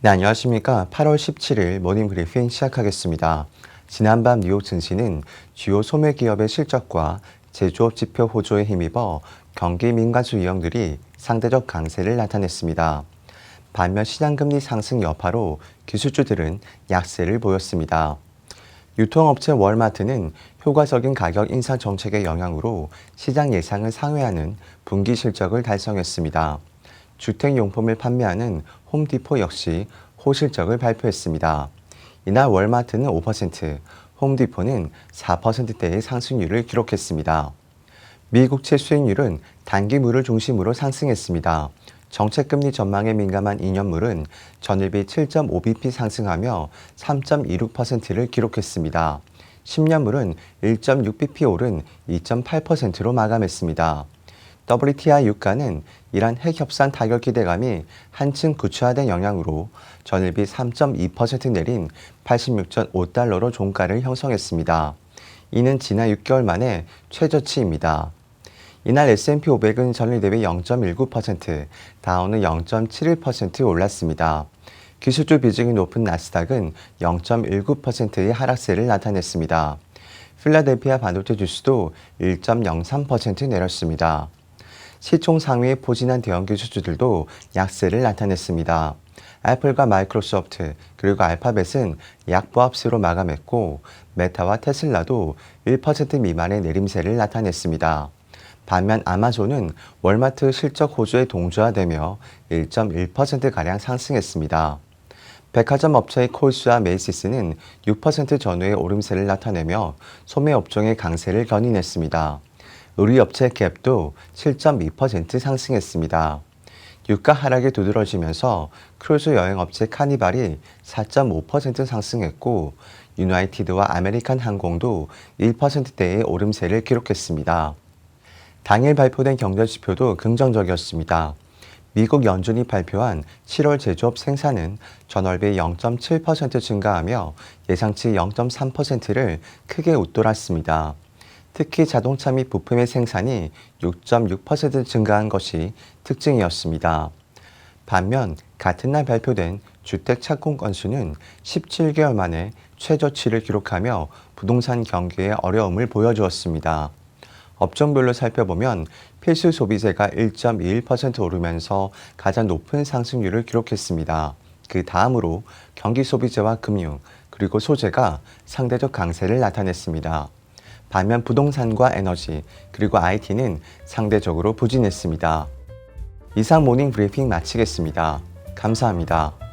네, 안녕하십니까. 8월 17일 모닝 브리핑 시작하겠습니다. 지난밤 뉴욕 증시는 주요 소매 기업의 실적과 제조업 지표 호조에 힘입어 경기 민간수 유형들이 상대적 강세를 나타냈습니다. 반면 시장금리 상승 여파로 기술주들은 약세를 보였습니다. 유통업체 월마트는 효과적인 가격 인상 정책의 영향으로 시장 예상을 상회하는 분기 실적을 달성했습니다. 주택용품을 판매하는 홈디포 역시 호실적을 발표했습니다. 이날 월마트는 5%, 홈디포는 4%대의 상승률을 기록했습니다. 미국채 수익률은 단기물을 중심으로 상승했습니다. 정책금리 전망에 민감한 2년물은 전일비 7.5bp 상승하며 3.26%를 기록했습니다. 10년물은 1.6bp 오른 2.8%로 마감했습니다. WTI 유가는 이란 핵 협상 타결 기대감이 한층 구체화된 영향으로 전일비 3.2% 내린 86.5달러로 종가를 형성했습니다. 이는 지난 6개월 만에 최저치입니다. 이날 S&P 500은 전일 대비 0.19%, 다우는 0.71% 올랐습니다. 기술주 비중이 높은 나스닥은 0.19%의 하락세를 나타냈습니다. 필라델피아 반도체 지수도 1.03% 내렸습니다. 시총 상위에 포진한 대형 기술주들도 약세를 나타냈습니다. 애플과 마이크로소프트 그리고 알파벳은 약보합세로 마감했고 메타와 테슬라도 1% 미만의 내림세를 나타냈습니다. 반면 아마존은 월마트 실적 호조에 동조화되며 1.1%가량 상승했습니다. 백화점 업체의 콜스와 메이시스는 6% 전후의 오름세를 나타내며 소매 업종의 강세를 견인했습니다. 의류업체 갭도 7.2% 상승했습니다. 유가 하락이 두드러지면서 크루즈 여행업체 카니발이 4.5% 상승했고 유나이티드와 아메리칸 항공도 1%대의 오름세를 기록했습니다. 당일 발표된 경제지표도 긍정적이었습니다. 미국 연준이 발표한 7월 제조업 생산은 전월비 0.7% 증가하며 예상치 0.3%를 크게 웃돌았습니다. 특히 자동차 및 부품의 생산이 6.6% 증가한 것이 특징이었습니다. 반면 같은 날 발표된 주택 착공 건수는 17개월 만에 최저치를 기록하며 부동산 경기에 어려움을 보여주었습니다. 업종별로 살펴보면 필수 소비재가 1.21% 오르면서 가장 높은 상승률을 기록했습니다. 그 다음으로 경기 소비재와 금융, 그리고 소재가 상대적 강세를 나타냈습니다. 반면 부동산과 에너지, 그리고 IT는 상대적으로 부진했습니다. 이상 모닝 브리핑 마치겠습니다. 감사합니다.